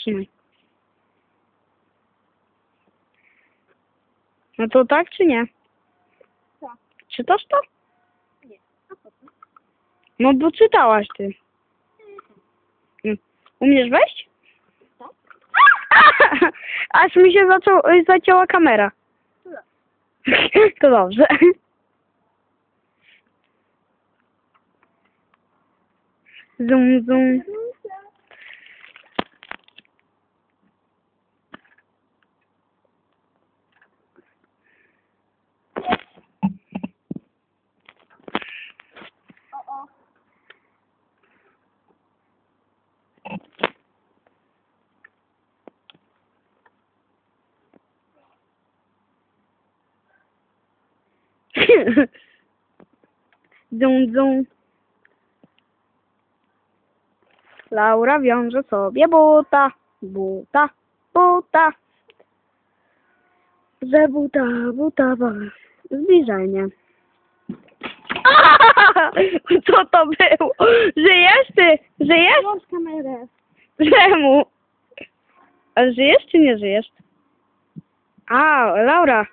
Trzymaj. No to tak czy nie? Co? Czytasz to? Nie. A po co? No bo czytałaś ty. Mm. Umiesz wejść? Tak. Aż mi się zaczął, zacięła kamera. To dobrze. To dobrze. Zoom, zoom. Zoom, zoom. Laura wiąże sobie buta, buta, buta. Że buta, buta, ba. Zbliżenie. Co to było? Żyjesz ty? Żyjesz? Włącz kamerę. Czemu? A żyjesz czy nie żyjesz? A, Laura.